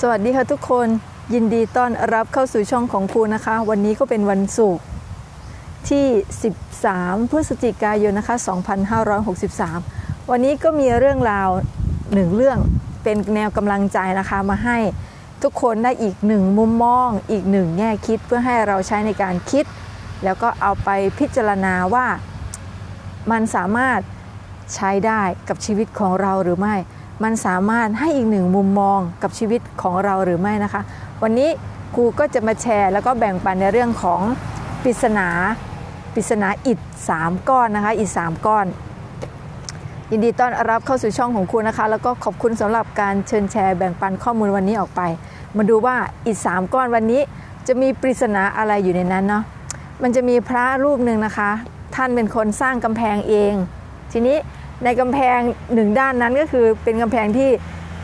สวัสดีค่ะทุกคนยินดีต้อนรับเข้าสู่ช่องของครูนะคะ วันนี้ก็เป็นวันศุกร์ที่ 13 พฤศจิกายนนะคะ 2563 วันนี้ก็มีเรื่องราวหนึ่งเรื่องเป็นแนวกำลังใจนะคะมาให้ทุกคนได้อีกหนึ่งมุมมอง อีกหนึ่งแง่คิดเพื่อให้เราใช้ในการคิด แล้วก็เอาไปพิจารณาว่ามันสามารถใช้ได้กับชีวิตของเราหรือไม่ มันสามารถให้อีกหนึ่งมุมมองกับชีวิตของเราหรือไม่นะคะ วันนี้ครูก็จะมาแชร์ แล้วก็แบ่งปันในเรื่องของปริศนาปริศนาอิฐ3ก้อนนะคะอิฐ3ก้อน ยินดีต้อนรับเข้าสู่ช่องของครูนะคะ แล้วก็ขอบคุณสำหรับการเชิญแชร์แบ่งปันข้อมูลวันนี้ออกไป มาดูว่าอิฐ3ก้อนวันนี้จะมีปริศนาอะไรอยู่ในนั้นเนาะมันจะมีพระรูปหนึ่งนะคะ ท่านเป็นคนสร้างกำแพงเอง ทีนี้ ในกำแพงหนึ่งด้านนั้นก็คือเป็นกำแพงที่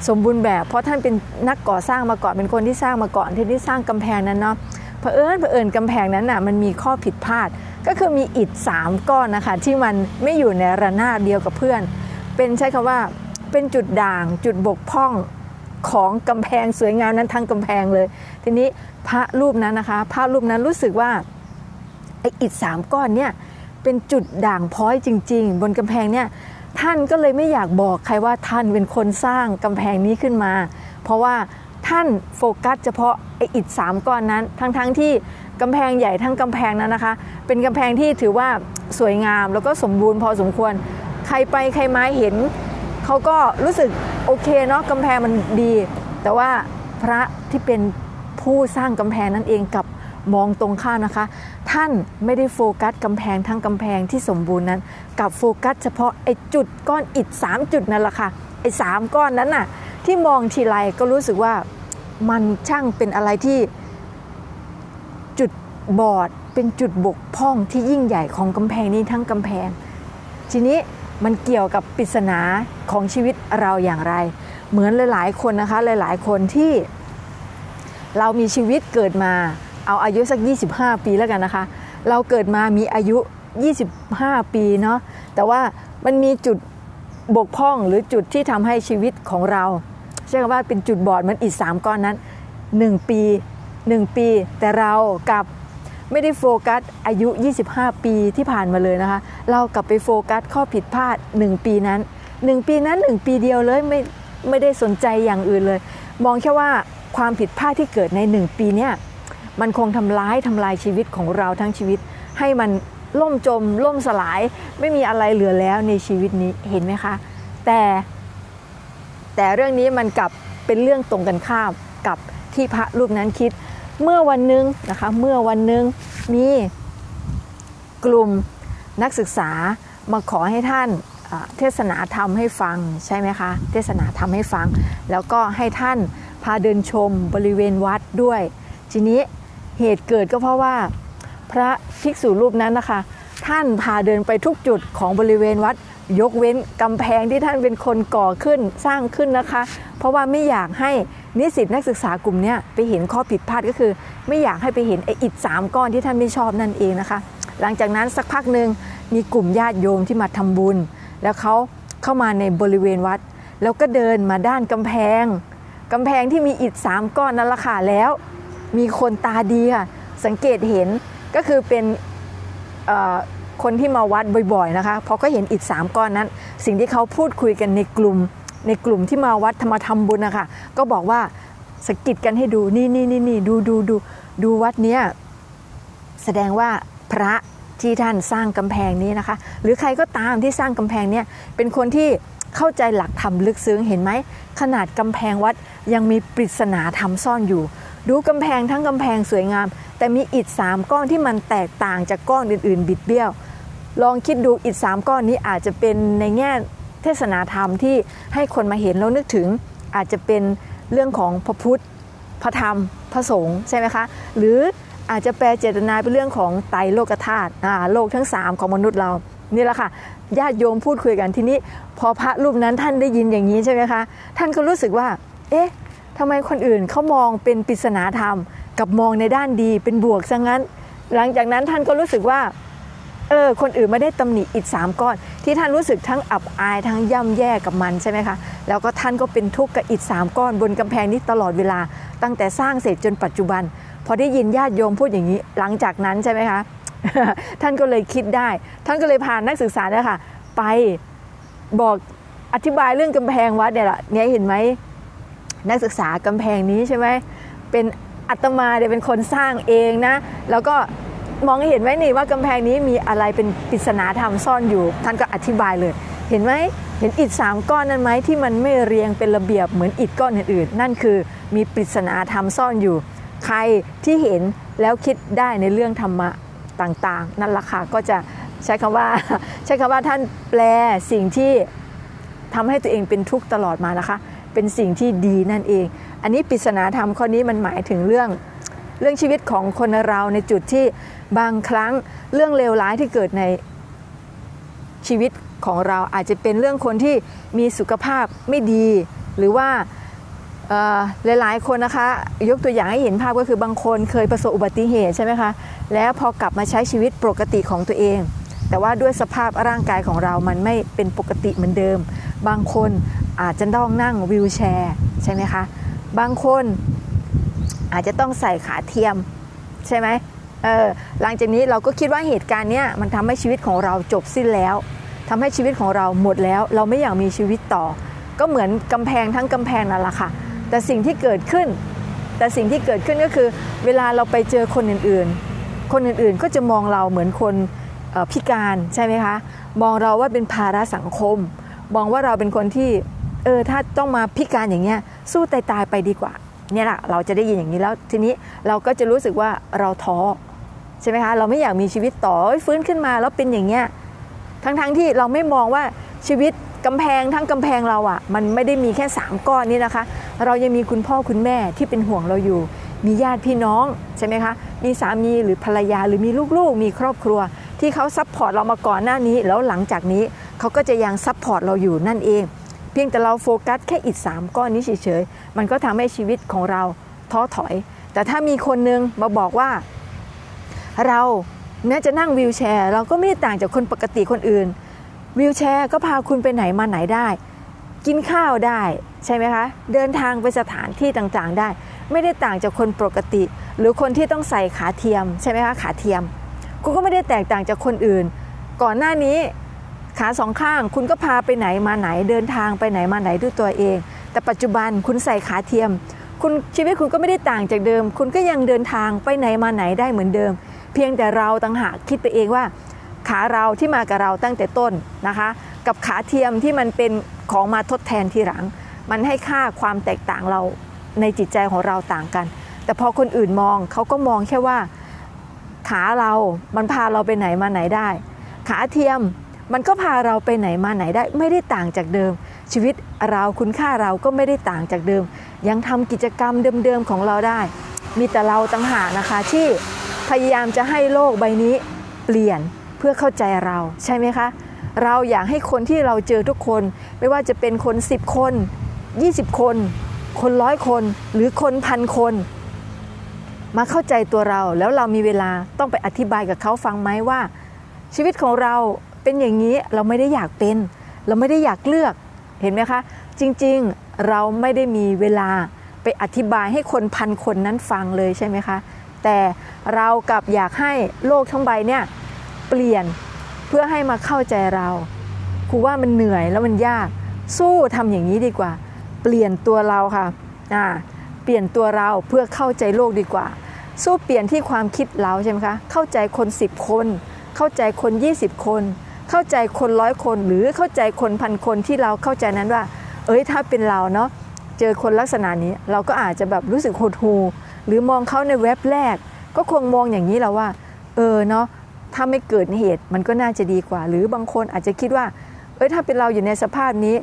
สมบูรณ์แบบ เพราะท่านเป็นนักก่อสร้างมาก่อนเป็นคนที่สร้างมาก่อนที่ที่สร้างกำแพงนั้นเนาะเผอิญเผอิญกำแพงนั้นน่ะมันมีข้อผิดพลาด ก็คือมีอิฐสามก้อนนะคะที่มันไม่อยู่ในระนาบเดียวกับเพื่อน เป็นใช้คำว่าเป็นจุดด่างจุดบกพร่องของกำแพงสวยงามนั้นทั้งกำแพงเลย ทีนี้พระรูปนั้นนะคะ พระรูปนั้นรู้สึกว่าไออิฐสามก้อนเนี่ยเป็นจุดด่างพ้อยจริง ๆ บนกำแพงเนี่ย ท่านก็เลยไม่อยากบอกใครว่าท่านเป็นคนสร้างกำแพงนี้ขึ้นมา เพราะว่าท่านโฟกัสเฉพาะไออิฐสามก้อนนั้น ทั้งๆทที่กำแพงใหญ่ทั้งกำแพงนั้นนะคะ เป็นกำแพงที่ถือว่าสวยงามแล้วก็สมบูรณ์พอสมควร ใครไปใครมาเห็นเขาก็รู้สึกโอเคเนาะกำแพงมันดี แต่ว่าพระที่เป็นผู้สร้างกำแพงนั่นเองกับ มองตรงข้ามนะคะ ท่านไม่ได้โฟกัสกำแพงทั้งกำแพงที่สมบูรณ์นั้นกับโฟกัสเฉพาะไอ้จุดก้อนอิฐสามจุดนั่นแหละค่ะไอ้สามก้อนนั้นน่ะที่มองทีไรก็รู้สึกว่ามันช่างเป็นอะไรที่จุดบอดเป็นจุดบกพร่องที่ยิ่งใหญ่ของกำแพงนี้ทั้งกำแพง ทีนี้มันเกี่ยวกับปริศนาของชีวิตเราอย่างไร เหมือนหลาย ๆ คนนะคะหลาย ๆ คนที่เรามีชีวิตเกิดมา เอาอายุสัก 25 ปีแล้วกันนะคะ เราเกิดมามีอายุ 25 ปีเนาะแต่ว่ามันมีจุดบกพร่องหรือจุดที่ทำให้ชีวิตของเราใช่คำว่าเป็นจุดบอดมันอีกสามก้อนนั้น 1 ปี 1 ปี แต่เรากับไม่ได้โฟกัสอายุ 25 ปีที่ผ่านมาเลยนะคะ เรากลับไปโฟกัสข้อผิดพลาด 1 ปีนั้น 1 ปีนั้น 1 ปีเดียวเลยไม่ไม่ได้สนใจอย่างอื่นเลย มองแค่ว่าความผิดพลาดที่เกิดใน 1 ปีเนี่ย มันคงทำร้ายทำลายชีวิตของเราทั้งชีวิต ให้มันล่มจม ล่มสลาย ไม่มีอะไรเหลือแล้วในชีวิตนี้เห็นไหมคะ แต่แต่เรื่องนี้มันกลับเป็นเรื่องตรงกันข้ามกับที่พระรูปนั้นคิด เมื่อวันนึงนะคะ เมื่อวันนึงมีกลุ่มนักศึกษามาขอให้ท่านเทศนาธรรมให้ฟังใช่ไหมคะ เทศนาธรรมให้ฟัง แล้วก็ให้ท่านพาเดินชมบริเวณวัดด้วย ทีนี้ เหตุเกิดก็เพราะว่าพระภิกษุรูปนั้นนะคะ ท่านพาเดินไปทุกจุดของบริเวณวัด ยกเว้นกำแพงที่ท่านเป็นคนก่อขึ้นสร้างขึ้นนะคะ เพราะว่าไม่อยากให้นิสิตนักศึกษากลุ่มเนี้ยไปเห็นข้อผิดพลาดก็คือ ไม่อยากให้ไปเห็นไอ้อิฐสามก้อนที่ท่านไม่ชอบนั่นเองนะคะ หลังจากนั้นสักพักหนึ่งมีกลุ่มญาติโยมที่มาทำบุญ แล้วเขาเข้ามาในบริเวณวัด แล้วก็เดินมาด้านกำแพงกำแพงที่มีอิฐสามก้อนนั่นแหละค่ะแล้ว มีคนตาดีค่ะ สังเกตเห็นก็คือเป็นคนที่มาวัดบ่อยๆนะคะพอก็เห็นอิฐสามก้อนนั้น สิ่งที่เขาพูดคุยกันในกลุ่ม ในกลุ่มที่มาวัดธรรมทำบุญนะคะก็บอกว่าสะกิดกันให้ดูนี่นี่นี่นี่ดูดูดูดูวัดเนี้ยแสดงว่าพระที่ท่านสร้างกำแพงนี้นะคะ หรือใครก็ตามที่สร้างกำแพงเนี้ยเป็นคนที่เข้าใจหลักธรรมลึกซึ้งเห็นไหมขนาดกำแพงวัดยังมีปริศนาธรรมซ่อนอยู่ ดูกำแพงทั้งกำแพงสวยงาม แต่มีอิฐสามก้อนที่มันแตกต่างจากก้อนอื่น ๆ บิดเบี้ยว ลองคิดดูอิฐสามก้อนนี้อาจจะเป็นในแง่เทศนาธรรมที่ให้คนมาเห็นแล้วนึกถึง อาจจะเป็นเรื่องของพระพุทธ พระธรรม พระสงฆ์ใช่ไหมคะ หรืออาจจะแปลเจตนาเป็นเรื่องของไตโลกธาตุโลกทั้ง 3 ของมนุษย์เรานี่แหละค่ะญาติโยมพูดคุยกันทีนี้ พอพระรูปนั้นท่านได้ยินอย่างนี้ใช่ไหมคะ ท่านก็รู้สึกว่า เอ๊ะ ทำไมคนอื่นเขามองเป็นปริศนาธรรม กับมองในด้านดีเป็นบวกซะงั้น หลังจากนั้นท่านก็รู้สึกว่าเออคนอื่นไม่ได้ตำหนิอิฐสามก้อน ที่ท่านรู้สึกทั้งอับอายทั้งย่ำแย่กับมันใช่ไหมคะแล้วก็ท่านก็เป็นทุกข์กับอิฐสามก้อนบนกำแพงนี้ตลอดเวลา ตั้งแต่สร้างเสร็จจนปัจจุบัน พอได้ยินญาติโยมพูดอย่างนี้ หลังจากนั้นใช่ไหมคะท่านก็เลยคิดได้ ท่านก็เลยพานักศึกษาเนี่ยค่ะ ไปบอกอธิบายเรื่องกำแพงวัดเนี่ยแหละเนี่ยเห็นไหม นักศึกษากำแพงนี้ใช่ไหมเป็นอัตมาเนี่ยเป็นคนสร้างเองนะ แล้วก็มองเห็นไหมนี่ว่ากำแพงนี้มีอะไรเป็นปริศนาธรรมซ่อนอยู่ ท่านก็อธิบายเลย เห็นไหมเห็นอิฐสามก้อนนั้นไหมที่มันไม่เรียงเป็นระเบียบเหมือนอิฐก้อนอื่นๆ นั่นคือมีปริศนาธรรมซ่อนอยู่ ใครที่เห็นแล้วคิดได้ในเรื่องธรรมะต่างๆ นั่นแหละค่ะก็จะใช้คำว่าใช้คำว่าท่านแปลสิ่งที่ทำให้ตัวเองเป็นทุกข์ตลอดมานะคะ เป็นสิ่งที่ดีนั่นเอง อันนี้ปริศนาธรรมข้อนี้มันหมายถึงเรื่อง เรื่องชีวิตของคนเราในจุดที่บางครั้งเรื่องเลวร้ายที่เกิดในชีวิตของเราอาจจะเป็นเรื่องคนที่มีสุขภาพไม่ดี หรือว่าหลายๆ คนนะคะ ยกตัวอย่างให้เห็นภาพก็คือบางคนเคยประสบอุบัติเหตุใช่ไหมคะแล้วพอกลับมาใช้ชีวิตปกติของตัวเอง แต่ว่าด้วยสภาพร่างกายของเรามันไม่เป็นปกติเหมือนเดิม บางคน อาจจะต้องนั่งวีลแชร์ใช่ไหมคะ บางคนอาจจะต้องใส่ขาเทียมใช่ไหมเออหลังจากนี้เราก็คิดว่าเหตุการณ์เนี้ยมันทำให้ชีวิตของเราจบสิ้นแล้วทำให้ชีวิตของเราหมดแล้ว เราไม่อยากมีชีวิตต่อ ก็เหมือนกำแพงทั้งกำแพงนั่นแหละค่ะ แต่สิ่งที่เกิดขึ้น แต่สิ่งที่เกิดขึ้นก็คือ เวลาเราไปเจอคนอื่นๆ คนอื่นๆก็จะมองเราเหมือนคนพิการใช่ไหมคะ มองเราว่าเป็นภาระสังคม มองว่าเราเป็นคนที่ เออถ้าต้องมาพิการอย่างเงี้ยสู้ตายตายไปดีกว่า เนี่ยแหละเราจะได้ยินอย่างนี้แล้วทีนี้เราก็จะรู้สึกว่าเราท้อใช่ไหมคะเราไม่อยากมีชีวิตต่อฟื้นขึ้นมาแล้วเป็นอย่างเงี้ยทั้งๆทที่เราไม่มองว่าชีวิตกำแพงทั้งกำแพงเราอะ่ะ มันไม่ได้มีแค่ 3 ก้อนนี้นะคะ เรายังมีคุณพ่อคุณแม่ที่เป็นห่วงเราอยู่ มีญาติพี่น้องใช่ไหมคะมีสามีหรือภรรยาหรือมีลูกๆ มีครอบครัว ที่เขาซัพพอร์ตเรามาก่อนหน้านี้ แล้วหลังจากนี้เขาก็จะยังซัพพอร์ตเราอยู่นั่นเอง เพียงแต่เราโฟกัสแค่อิฐสามก้อนนี้เฉยๆ มันก็ทำให้ชีวิตของเราท้อถอย แต่ถ้ามีคนนึงมาบอกว่า เราแม้จะนั่งวีลแชร์ เราก็ไม่ได้ต่างจากคนปกติคนอื่นวีลแชร์ก็พาคุณไปไหนมาไหนได้ กินข้าวได้ใช่ไหมคะ เดินทางไปสถานที่ต่างๆได้ ไม่ได้ต่างจากคนปกติ หรือคนที่ต้องใส่ขาเทียมใช่ไหมคะขาเทียมคุณก็ไม่ได้แตกต่างจากคนอื่น ก่อนหน้านี้ ขาสองข้าง คุณก็พาไปไหนมาไหนเดินทางไปไหนมาไหนด้วยตัวเอง แต่ปัจจุบันคุณใส่ขาเทียม คุณชีวิตคุณก็ไม่ได้ต่างจากเดิม คุณก็ยังเดินทางไปไหนมาไหนได้เหมือนเดิม เพียงแต่เราต่างหากคิดไปเองว่า ขาเราที่มากับเราตั้งแต่ต้นนะคะ กับขาเทียมที่มันเป็นของมาทดแทนทีหลัง มันให้ค่าความแตกต่างเราในจิตใจของเราต่างกัน แต่พอคนอื่นมองเขาก็มองแค่ว่า ขาเรา มันพาเราไปไหนมาไหนได้ ขาเทียม มันก็พาเราไปไหนมาไหนได้ไม่ได้ต่างจากเดิม ชีวิตเราคุณค่าเราก็ไม่ได้ต่างจากเดิม ยังทำกิจกรรมเดิมๆของเราได้ มีแต่เราต่างหากนะคะที่พยายามจะให้โลกใบนี้เปลี่ยนเพื่อเข้าใจเราใช่ไหมคะ เราอยากให้คนที่เราเจอทุกคน ไม่ว่าจะเป็นคน 10 คน 20 คน คนร้อยคนหรือคนพันคน มาเข้าใจตัวเราแล้วเรามีเวลาต้องไปอธิบายกับเขาฟังไหมว่า ชีวิตของเรา เป็นอย่างนี้เราไม่ได้อยากเป็น เราไม่ได้อยากเลือกเห็นไหมคะ จริงๆเราไม่ได้มีเวลาไปอธิบายให้คนพันคนนั้นฟังเลยใช่ไหมคะ แต่เรากลับอยากให้โลกทั้งใบเนี่ยเปลี่ยนเพื่อให้มาเข้าใจเราครูว่ามันเหนื่อยแล้วมันยาก สู้ทำอย่างนี้ดีกว่า เปลี่ยนตัวเราค่ะอ่าเปลี่ยนตัวเราเพื่อเข้าใจโลกดีกว่า สู้เปลี่ยนที่ความคิดเราใช่ไหมคะเข้าใจคน 10 คน เข้าใจคน 20 คน เข้าใจคนร้อยคนหรือเข้าใจคนพันคนที่เราเข้าใจนั้นว่า เอ้ยถ้าเป็นเราเนาะเจอคนลักษณะนี้ เราก็อาจจะแบบรู้สึกหดหูหรือมองเขาในเว็บแรก ก็คงมองอย่างนี้แล้วว่า เออเนาะถ้าไม่เกิดเหตุมันก็น่าจะดีกว่า หรือบางคนอาจจะคิดว่า เอ้ยถ้าเป็นเราอยู่ในสภาพนี้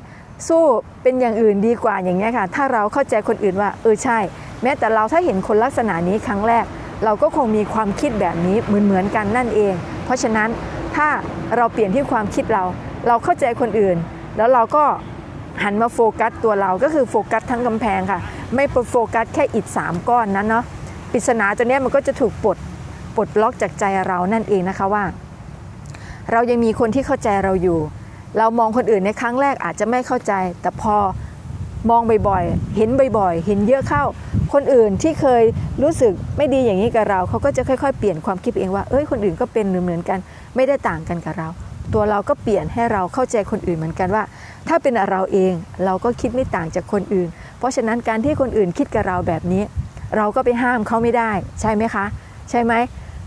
สู้เป็นอย่างอื่นดีกว่าอย่างเงี้ยค่ะ ถ้าเราเข้าใจคนอื่นว่า เออใช่ แม้แต่เราถ้าเห็นคนลักษณะนี้ครั้งแรก เราก็คงมีความคิดแบบนี้เหมือนเหมือนกันนั่นเอง เพราะฉะนั้น ถ้าเราเปลี่ยนที่ความคิดเรา เราเข้าใจคนอื่น แล้วเราก็หันมาโฟกัสตัวเราก็คือโฟกัสทั้งกำแพงค่ะ ไม่ไปโฟกัสแค่อิฐสามก้อนนั้นเนาะปริศนาตัวเนี้ยมันก็จะถูกปลดปลดล็อกจากใจเรานั่นเองนะคะว่า เรายังมีคนที่เข้าใจเราอยู่ เรามองคนอื่นในครั้งแรกอาจจะไม่เข้าใจ แต่พอมองบ่อยๆ เห็นบ่อยๆ เห็นเยอะเข้า คนอื่นที่เคยรู้สึกไม่ดีอย่างนี้กับเรา เขาก็จะค่อยๆ เปลี่ยนความคิดเองว่า เอ้ย คนอื่นก็เป็นเหมือนกัน ไม่ได้ต่างกันกับเรา ตัวเราก็เปลี่ยนให้เราเข้าใจคนอื่นเหมือนกันว่า ถ้าเป็นเราเองเราก็คิดไม่ต่างจากคนอื่น เพราะฉะนั้นการที่คนอื่นคิดกับเราแบบนี้ เราก็ไปห้ามเขาไม่ได้ ใช่ไหมคะ ใช่ไหม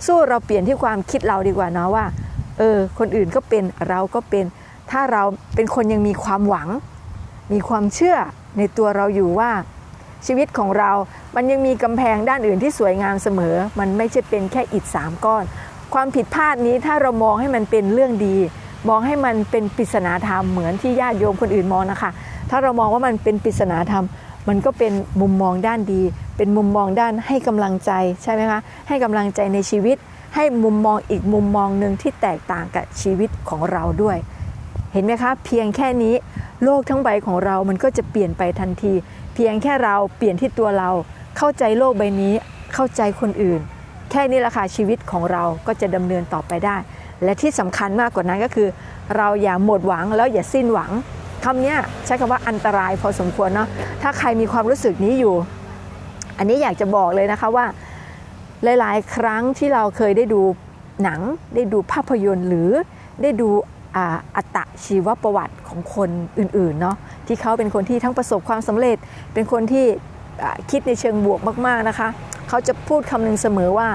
สู้เราเปลี่ยนที่ความคิดเราดีกว่าเนาะว่าเออคนอื่นก็เป็นเราก็เป็น ถ้าเราเป็นคนยังมีความหวัง มีความเชื่อในตัวเราอยู่ว่า ชีวิตของเรา มันยังมีกำแพงด้านอื่นที่สวยงามเสมอ มันไม่ใช่เป็นแค่อิฐสามก้อน ความผิดพลาดนี้ถ้าเรามองให้มันเป็นเรื่องดี มองให้มันเป็นปริศนาธรรมเหมือนที่ญาติโยมคนอื่นมองนะคะ ถ้าเรามองว่ามันเป็นปริศนาธรรม มันก็เป็นมุมมองด้านดี เป็นมุมมองด้านให้กำลังใจใช่ไหมคะให้กำลังใจในชีวิต ให้มุมมองอีกมุมมองหนึ่งที่แตกต่างกับชีวิตของเราด้วย เห็นไหมคะ เพียงแค่นี้โลกทั้งใบของเรามันก็จะเปลี่ยนไปทันที เพียงแค่เราเปลี่ยนที่ตัวเรา เข้าใจโลกใบนี้ เข้าใจคนอื่น แค่นี้แหละค่ะชีวิตของเราก็จะดำเนินต่อไปได้ และที่สำคัญมากกว่านั้นก็คือ เราอย่าหมดหวังแล้วอย่าสิ้นหวังคำนี้ใช้คำว่าอันตรายพอสมควรเนาะถ้าใครมีความรู้สึกนี้อยู่ อันนี้อยากจะบอกเลยนะคะว่า หลาย ๆ ครั้งที่เราเคยได้ดูหนัง ได้ดูภาพยนตร์หรือได้ดูอัตชีวประวัติของคนอื่น ๆ เนาะที่เขาเป็นคนที่ทั้งประสบความสำเร็จ เป็นคนที่ คิดในเชิงบวกมากๆนะคะ เขาจะพูดคำหนึ่งเสมอว่า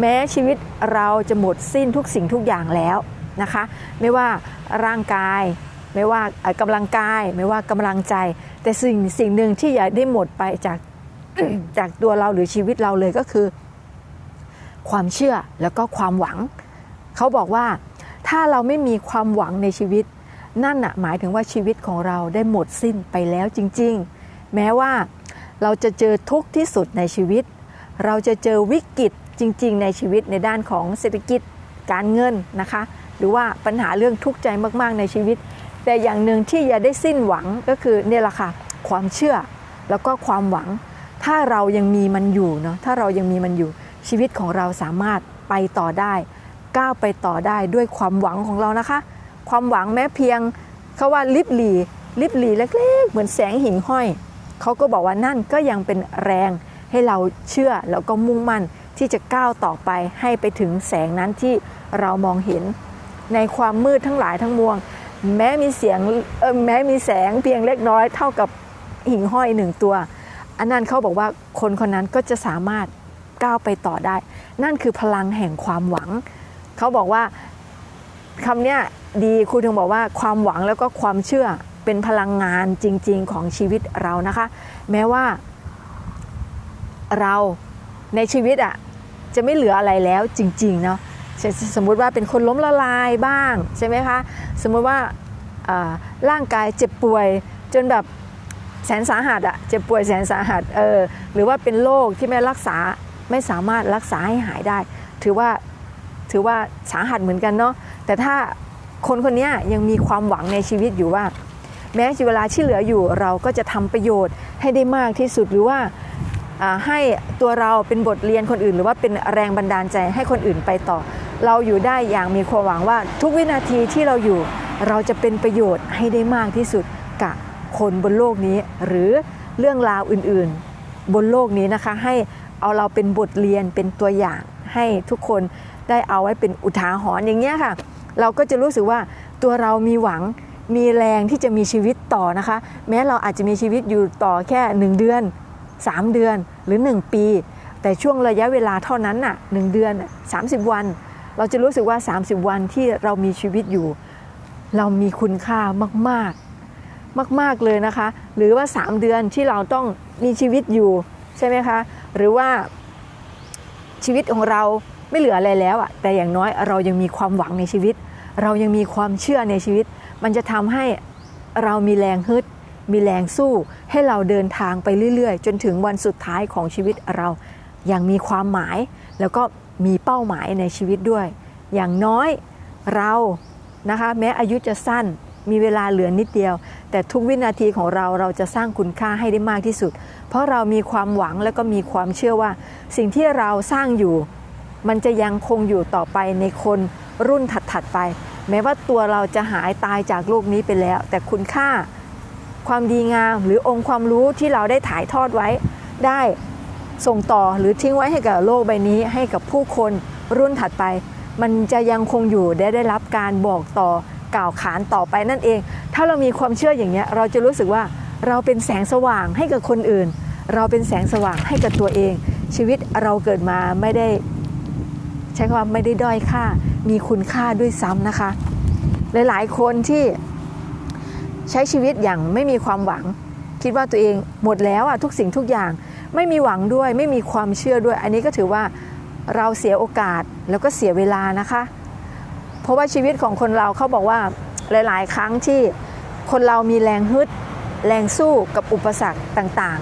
แม้ชีวิตเราจะหมดสิ้นทุกสิ่งทุกอย่างแล้วนะคะ ไม่ว่าร่างกาย ไม่ว่ากำลังกาย ไม่ว่ากำลังใจ แต่สิ่งสิ่งหนึ่งที่อย่าได้หมดไปจากจากตัวเราหรือชีวิตเราเลยก็คือ ความเชื่อแล้วก็ความหวัง เขาบอกว่าถ้าเราไม่มีความหวังในชีวิต นั่นน่ะหมายถึงว่าชีวิตของเราได้หมดสิ้นไปแล้วจริง ๆ แม้ว่า เราจะเจอทุกข์ที่สุดในชีวิต เราจะเจอวิกฤตจริง ๆ ในชีวิตในด้านของเศรษฐกิจการเงินนะคะ หรือว่าปัญหาเรื่องทุกข์ใจมากๆในชีวิต แต่อย่างหนึ่งที่อย่าได้สิ้นหวังก็คือเนี่ยแหละค่ะความเชื่อแล้วก็ความหวัง ถ้าเรายังมีมันอยู่เนาะถ้าเรายังมีมันอยู่ชีวิตของเราสามารถไปต่อได้ก้าวไปต่อได้ด้วยความหวังของเรานะคะ ความหวังแม้เพียงเขาว่าลิบหลีลิบหลีเล็กๆ เหมือนแสงหิ่งห้อย เขาก็บอกว่านั่นก็ยังเป็นแรงให้เราเชื่อแล้วก็มุ่งมั่นที่จะก้าวต่อไปให้ไปถึงแสงนั้นที่เรามองเห็น ในความมืดทั้งหลายทั้งมวลแม้มีเสียงเออแม้มีแสงเพียงเล็กน้อยเท่ากับหิ่งห้อยหนึ่งตัว อันนั้นเขาบอกว่าคนคนนั้นก็จะสามารถก้าวไปต่อได้ นั่นคือพลังแห่งความหวัง เขาบอกว่าคำเนี้ยดีครูถึงบอกว่าความหวังแล้วก็ความเชื่อ เป็นพลังงานจริง ๆ ของชีวิตเรานะคะ แม้ว่าเราในชีวิตอะจะไม่เหลืออะไรแล้วจริง ๆ เนาะสมมุติว่าเป็นคนล้มละลายบ้างใช่ไหมคะ สมมุติว่าอ่าร่างกายเจ็บป่วยจนแบบแสนสาหัสอะเจ็บป่วยแสนสาหัสเออหรือว่าเป็นโรคที่ไม่รักษาไม่สามารถรักษาให้หายได้ ถือว่าถือว่าสาหัสเหมือนกันเนาะแต่ถ้าคนคนนี้ยังมีความหวังในชีวิตอยู่ว่า แม้เวลาที่เหลืออยู่เราก็จะทำประโยชน์ให้ได้มากที่สุดหรือว่าอ่าให้ตัวเราเป็นบทเรียนคนอื่น หรือว่าเป็นแรงบันดาลใจให้คนอื่นไปต่อ เราอยู่ได้อย่างมีความหวังว่า ทุกวินาทีที่เราอยู่ เราจะเป็นประโยชน์ให้ได้มากที่สุดกับคนบนโลกนี้ หรือเรื่องราวอื่นๆ บนโลกนี้นะคะ ให้เอาเราเป็นบทเรียนเป็นตัวอย่าง ให้ทุกคนได้เอาไว้เป็นอุทาหรณ์อย่างเงี้ยค่ะ เราก็จะรู้สึกว่าตัวเรามีหวัง มีแรงที่จะมีชีวิตต่อนะคะ แม้เราอาจจะมีชีวิตอยู่ต่อแค่ 1 เดือน 3 เดือนหรือ 1 ปี แต่ช่วงระยะเวลาเท่านั้นน่ะหเดือน 30 วัน เราจะรู้สึกว่า 30 วันที่เรามีชีวิตอยู่ เรามีคุณค่ามากๆ มากๆเลยนะคะ หรือว่า 3 เดือนที่เราต้องมีชีวิตอยู่ใช่ไหมคะหรือว่าชีวิตของเราไม่เหลืออะไรแล้วอะแต่อย่างน้อยเรายังมีความหวังในชีวิต เรายังมีความเชื่อในชีวิต มันจะทำให้เรามีแรงฮึด มีแรงสู้ ให้เราเดินทางไปเรื่อยๆ จนถึงวันสุดท้ายของชีวิตเรา อย่างมีความหมาย แล้วก็มีเป้าหมายในชีวิตด้วย อย่างน้อยเรานะคะแม้อายุจะสั้นมีเวลาเหลือนิดเดียว แต่ทุกวินาทีของเราเราจะสร้างคุณค่าให้ได้มากที่สุด เพราะเรามีความหวังและก็มีความเชื่อว่า สิ่งที่เราสร้างอยู่ มันจะยังคงอยู่ต่อไปในคนรุ่นถัดๆไป แม้ว่าตัวเราจะหายตายจากโลกนี้ไปแล้ว แต่คุณค่าความดีงามหรือองค์ความรู้ที่เราได้ถ่ายทอดไว้ ได้ส่งต่อหรือทิ้งไว้ให้กับโลกใบนี้ ให้กับผู้คนรุ่นถัดไป มันจะยังคงอยู่ได้ได้รับการบอกต่อกล่าวขานต่อไปนั่นเอง ถ้าเรามีความเชื่ออย่างเนี้ยเราจะรู้สึกว่าเราเป็นแสงสว่างให้กับคนอื่น เราเป็นแสงสว่างให้กับตัวเอง ชีวิตเราเกิดมาไม่ได้ ใช้คำว่าไม่ได้ด้อยค่า มีคุณค่าด้วยซ้ำนะคะ หลายๆ คนที่ใช้ชีวิตอย่างไม่มีความหวัง คิดว่าตัวเองหมดแล้วอะทุกสิ่งทุกอย่างไม่มีหวังด้วย ไม่มีความเชื่อด้วย อันนี้ก็ถือว่าเราเสียโอกาสแล้วก็เสียเวลานะคะ เพราะว่าชีวิตของคนเราเขาบอกว่าหลาย ๆ ครั้งที่คนเรามีแรงฮึด แรงสู้กับอุปสรรคต่าง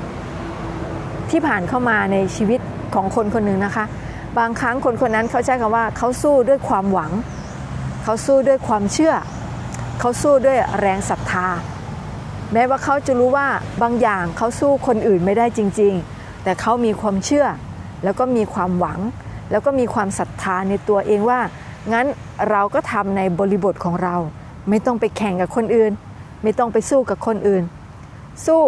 ๆ ที่ผ่านเข้ามาในชีวิตของคนคนหนึ่งนะคะ บางครั้งคนคนนั้นเขาใช้คำว่าเขาสู้ด้วยความหวัง เขาสู้ด้วยความเชื่อ เขาสู้ด้วยแรงศรัทธา แม้ว่าเขาจะรู้ว่าบางอย่างเขาสู้คนอื่นไม่ได้จริง ๆ แต่เขามีความเชื่อ แล้วก็มีความหวัง แล้วก็มีความศรัทธาในตัวเองว่า งั้นเราก็ทำในบริบทของเรา ไม่ต้องไปแข่งกับคนอื่น ไม่ต้องไปสู้กับคนอื่น สู้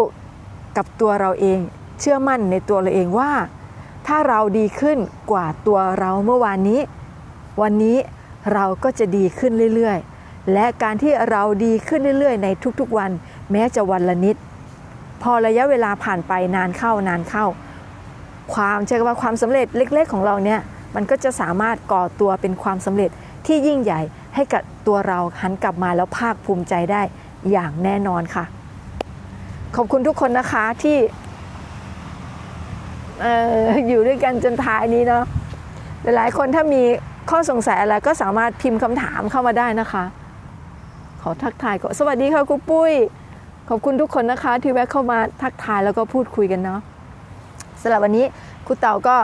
กับตัวเราเอง เชื่อมั่นในตัวเราเองว่า ถ้าเราดีขึ้นกว่าตัวเราเมื่อวานนี้ วันนี้เราก็จะดีขึ้นเรื่อยๆ และการที่เราดีขึ้นเรื่อยๆ ในทุกๆวัน แม้จะวันละนิด พอระยะเวลาผ่านไปนานเข้านานเข้า ความใช้คำว่าความสำเร็จเล็ก ๆ ของเราเนี่ยมันก็จะสามารถก่อตัวเป็นความสำเร็จที่ยิ่งใหญ่ให้กับตัวเราหันกลับมาแล้วภาคภูมิใจได้อย่างแน่นอนค่ะ ขอบคุณทุกคนนะคะที่ อออยู่ด้วยกันจนท้ายนี้เนาะหลายๆคนถ้ามีข้อสงสัยอะไรก็สามารถพิมพ์คำถามเข้ามาได้นะคะ ขอทักทายก่อนสวัสดีค่ะครูปุ้ย ขอบคุณทุกคนนะคะที่แวะเข้ามาทักทายแล้วก็พูดคุยกันเนาะสำหรับวันนี้ครูเต่าก็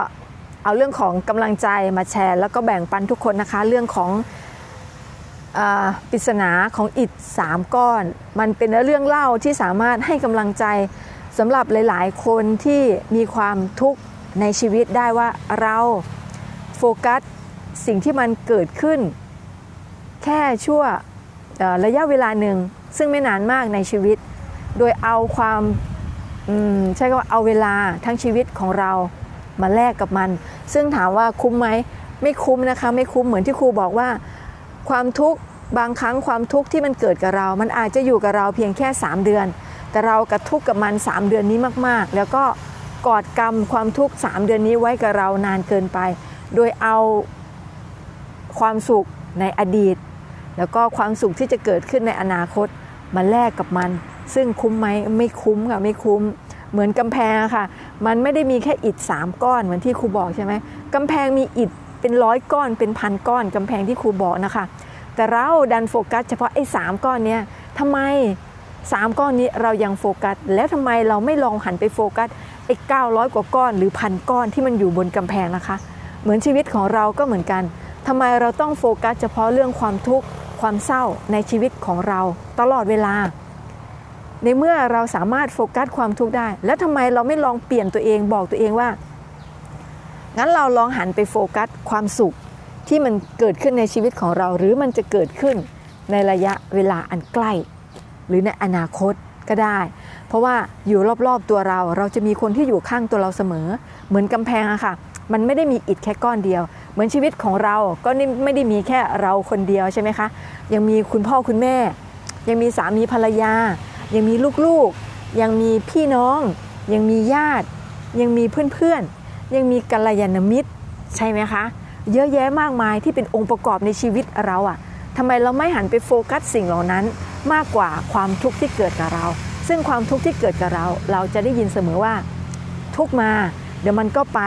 เอาเรื่องของกำลังใจมาแชร์ แล้วก็แบ่งปันทุกคนนะคะ เรื่องของปริศนาของอิฐสามก้อน มันเป็นเรื่องเล่าที่สามารถให้กำลังใจ สำหรับหลาย ๆ คนที่มีความทุกข์ในชีวิตได้ว่าเราโฟกัสสิ่งที่มันเกิดขึ้น แค่ชั่วระยะเวลาหนึ่งซึ่งไม่นานมากในชีวิต โดยเอาความมใช่ก็ว่าเอาเวลาทั้งชีวิตของเรามาแลกกับมัน ซึ่งถามว่าคุ้มไหมไม่คุ้มนะคะ ไม่คุ้มเหมือนที่ครูบอกว่า ความทุกข์บางครั้งความทุกข์ที่มันเกิดกับเรา มันอาจจะอยู่กับเราเพียงแค่ 3 เดือน แต่เรากระทุกกับมัน 3 เดือนนี้มากๆ แล้วก็กอดกรรมความทุกข์ 3 เดือนนี้ไว้กับเรานานเกินไป โดยเอาความสุขในอดีต แล้วก็ความสุขที่จะเกิดขึ้นในอนาคตมาแลกกับมัน ซึ่งคุ้มไหมไม่คุ้มค่ะไม่คุ้ม เหมือนกำแพงค่ะ มันไม่ได้มีแค่อิฐสามก้อนเหมือนที่ครูบอกใช่ไหมกำแพงมีอิฐเป็นร้อยก้อนเป็นพันก้อนกำแพงที่ครูบอกนะคะ แต่เราดันโฟกัสเฉพาะไอ้สามก้อนเนี้ยทำไม สามก้อนนี้เรายังโฟกัส แล้วทำไมเราไม่ลองหันไปโฟกัสไอ้เก้าร้อยกว่าก้อนหรือพันก้อนที่มันอยู่บนกำแพงนะคะ เหมือนชีวิตของเราก็เหมือนกันทำไมเราต้องโฟกัส เฉพาะเรื่องความทุกข์ความเศร้าในชีวิตของเราตลอดเวลา ในเมื่อเราสามารถโฟกัสความทุกข์ได้ แล้วทำไมเราไม่ลองเปลี่ยนตัวเองบอกตัวเองว่า งั้นเราลองหันไปโฟกัสความสุขที่มันเกิดขึ้นในชีวิตของเรา หรือมันจะเกิดขึ้นในระยะเวลาอันใกล้ หรือในอนาคตก็ได้ เพราะว่าอยู่รอบๆตัวเรา เราจะมีคนที่อยู่ข้างตัวเราเสมอ เหมือนกำแพงอะค่ะ มันไม่ได้มีอิฐแค่ก้อนเดียว เหมือนชีวิตของเราก็ไม่ได้มีแค่เราคนเดียวใช่ไหมคะ ยังมีคุณพ่อคุณแม่ ยังมีสามีภรรยา ยังมีลูกๆ ยังมีพี่น้อง ยังมีญาติ ยังมีเพื่อนๆ ยังมีกัลยาณมิตรใช่ไหมคะ เยอะแยะมากมายที่เป็นองค์ประกอบในชีวิตเราอะทำไมเราไม่หันไปโฟกัสสิ่งเหล่านั้น มากกว่าความทุกข์ที่เกิดกับเรา ซึ่งความทุกข์ที่เกิดกับเรา เราจะได้ยินเสมอว่า ทุกมาเดี๋ยวมันก็ไป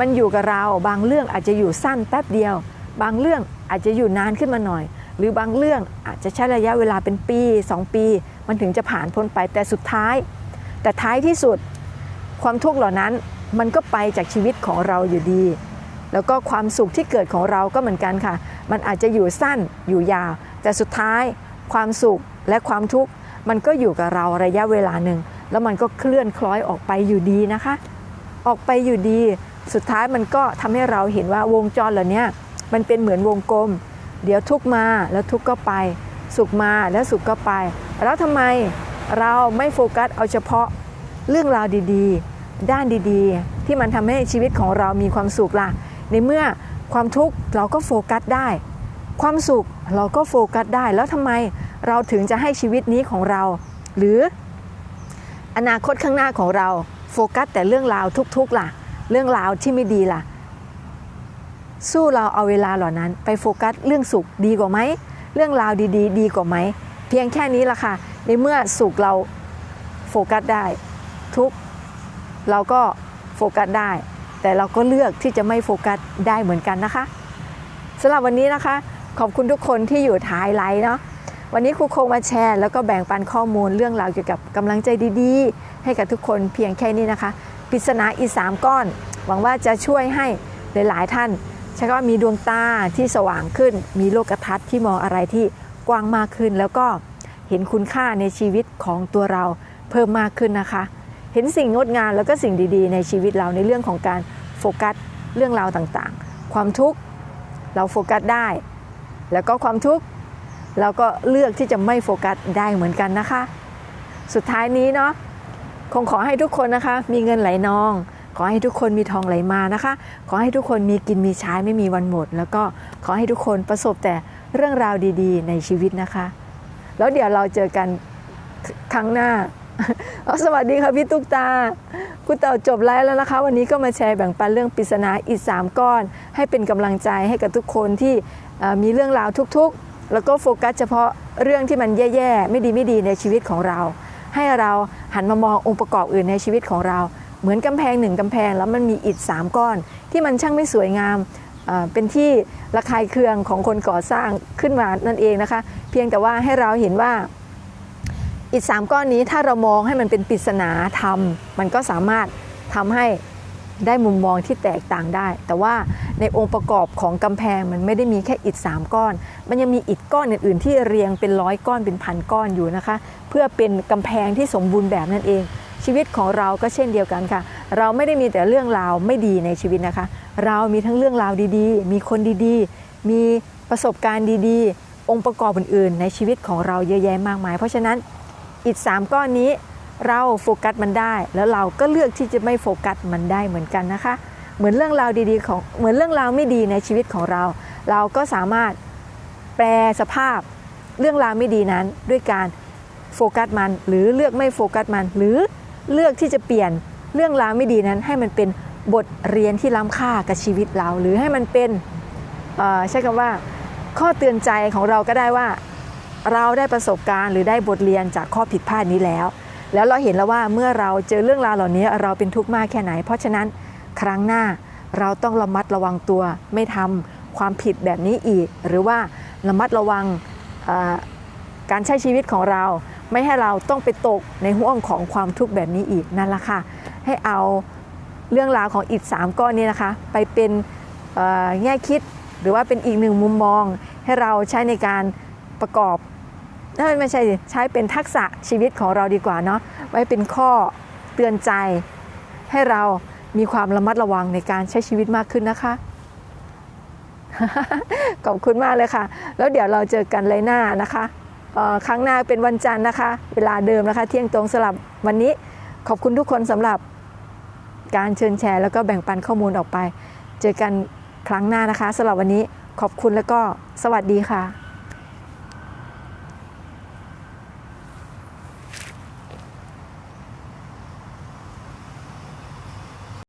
มันอยู่กับเราบางเรื่องอาจจะอยู่สั้นแป๊บเดียว บางเรื่องอาจจะอยู่นานขึ้นมาหน่อย หรือบางเรื่องอาจจะใช้ระยะเวลาเป็นปี 2 ปี มันถึงจะผ่านพ้นไปแต่สุดท้าย แต่ท้ายที่สุดความทุกข์เหล่านั้นมันก็ไปจากชีวิตของเราอยู่ดี แล้วก็ความสุขที่เกิดของเราก็เหมือนกันค่ะ มันอาจจะอยู่สั้นอยู่ยาว แต่สุดท้าย ความสุขและความทุกข์มันก็อยู่กับเราระยะเวลาหนึ่ง แล้วมันก็เคลื่อนคล้อยออกไปอยู่ดีนะคะ ออกไปอยู่ดี สุดท้ายมันก็ทำให้เราเห็นว่าวงจรเหล่านี้มันเป็นเหมือนวงกลม เดี๋ยวทุกมาแล้วทุกก็ไป สุขมาแล้วสุขก็ไป แล้วทำไมเราไม่โฟกัสเอาเฉพาะเรื่องราวดีๆ ด้านดีๆ ที่มันทำให้ชีวิตของเรามีความสุขล่ะ ในเมื่อความทุกข์เราก็โฟกัสได้ ความสุขเราก็โฟกัสได้แล้วทำไมเราถึงจะให้ชีวิตนี้ของเรา หรืออนาคตข้างหน้าของเราโฟกัสแต่เรื่องราวทุกๆล่ะ เรื่องราวที่ไม่ดีล่ะ สู้เราเอาเวลาเหล่านั้น ไปโฟกัสเรื่องสุขดีกว่าไหมเรื่องราวดีๆดีกว่าไหมเพียงแค่นี้ละค่ะในเมื่อสุขเราโฟกัสได้ ทุกเราก็โฟกัสได้ แต่เราก็เลือกที่จะไม่โฟกัสได้เหมือนกันนะคะสำหรับวันนี้นะคะ ขอบคุณทุกคนที่อยู่ท้ายไลน์เนาะวันนี้ครูคงมาแชร์ แล้วก็แบ่งปันข้อมูลเรื่องราวเกี่ยวกับกำลังใจดีๆ ให้กับทุกคนเพียงแค่นี้นะคะปริศนาอีสามก้อน หวังว่าจะช่วยให้หลายๆท่านใช้คำว่ามีดวงตาที่สว่างขึ้น มีโลกทัศน์ที่มองอะไรที่กว้างมากขึ้น แล้วก็เห็นคุณค่าในชีวิตของตัวเราเพิ่มมากขึ้นนะคะ เห็นสิ่งงดงามแล้วก็สิ่งดีๆ ในชีวิตเราในเรื่องของการโฟกัสเรื่องราวต่างๆ ความทุกข์เราโฟกัสได้ แล้วก็ความทุกข์เราก็เลือกที่จะไม่โฟกัสได้เหมือนกันนะคะ สุดท้ายนี้เนาะคงขอให้ทุกคนนะคะ มีเงินไหลนอง ขอให้ทุกคนมีทองไหลมานะคะ ขอให้ทุกคนมีกินมีใช้ไม่มีวันหมด แล้วก็ขอให้ทุกคนประสบแต่เรื่องราวดีๆ ในชีวิตนะคะ แล้วเดี๋ยวเราเจอกันครั้งหน้าเอาสวัสดีค่ะพี่ตุ๊กตา คุณเต่าจบไลฟ์แล้วนะคะ วันนี้ก็มาแชร์แบ่งปันเรื่องปริศนาอีกสามก้อน ให้เป็นกำลังใจให้กับทุกคนที่ มีเรื่องราวทุกๆ แล้วก็โฟกัสเฉพาะเรื่องที่มันแย่ๆ ไม่ดีไม่ดีในชีวิตของเรา ให้เราหันมามององค์ประกอบอื่นในชีวิตของเรา เหมือนกำแพงหนึ่งกำแพงแล้วมันมีอิฐสามก้อน ที่มันช่างไม่สวยงามเป็นที่ระคายเคืองของคนก่อสร้างขึ้นมานั่นเองนะคะ เพียงแต่ว่าให้เราเห็นว่าอิฐสามก้อนนี้ถ้าเรามองให้มันเป็นปริศนาธรรม มันก็สามารถทำให้ ได้มุมมองที่แตกต่างได้ แต่ว่าในองค์ประกอบของกำแพงมันไม่ได้มีแค่อิฐสามก้อน มันยังมีอิฐก้อนอื่นๆ ที่เรียงเป็นร้อยก้อนเป็นพันก้อนอยู่นะคะ เพื่อเป็นกำแพงที่สมบูรณ์แบบนั่นเอง ชีวิตของเราก็เช่นเดียวกันค่ะ เราไม่ได้มีแต่เรื่องราวไม่ดีในชีวิตนะคะ เรามีทั้งเรื่องราวดีๆ มีคนดีๆ มีประสบการณ์ดีๆ องค์ประกอบอื่นๆ ในชีวิตของเราเยอะแยะมากมาย เพราะฉะนั้นอิฐสามก้อนนี้ เราโฟกัสมันได้ แล้วเราก็เลือกที่จะไม่โฟกัสมันได้เหมือนกันนะคะ เหมือนเรื่องราวดีๆของเหมือนเรื่องราวไม่ดีในชีวิตของเรา เราก็สามารถแปลสภาพเรื่องราวไม่ดีนั้นด้วยการโฟกัสมัน หรือเลือกไม่โฟกัสมัน หรือเลือกที่จะเปลี่ยนเรื่องราวไม่ดีนั้น ให้มันเป็นบทเรียนที่ล้ำค่ากับชีวิตเรา หรือให้มันเป็นเอ่อใช้คำว่า ข้อเตือนใจของเราก็ได้ว่า เราได้ประสบการณ์ หรือได้บทเรียนจากข้อผิดพลาดนี้แล้ว แล้วเราเห็นแล้วว่าเมื่อเราเจอเรื่องราวเหล่านี้เราเป็นทุกข์มากแค่ไหน เพราะฉะนั้นครั้งหน้าเราต้องระมัดระวังตัวไม่ทำความผิดแบบนี้อีก หรือว่าระมัดระวังการใช้ชีวิตของเรา ไม่ให้เราต้องไปตกในห่วงของความทุกข์แบบนี้อีกนั่นแหละค่ะให้เอาเรื่องราวของอิฐสามก้อนนี้นะคะ ไปเป็นแง่คิดหรือว่าเป็นอีกหนึ่งมุมมอง ให้เราใช้ในการประกอบ เอ้ยไม่ใช่ใช้เป็นทักษะชีวิตของเราดีกว่าเนาะไว้เป็นข้อเตือนใจ ให้เรามีความระมัดระวังในการใช้ชีวิตมากขึ้นนะคะขอบคุณมากเลยค่ะ แล้วเดี๋ยวเราเจอกันเลยหน้านะคะครั้งหน้าเป็นวันจันทร์นะคะ เวลาเดิมนะคะ เที่ยงตรงสลับวันนี้ขอบคุณทุกคนสำหรับการเชิญแชร์ แล้วก็แบ่งปันข้อมูลออกไป เจอกันครั้งหน้านะคะสำหรับวันนี้ขอบคุณแล้วก็สวัสดีค่ะ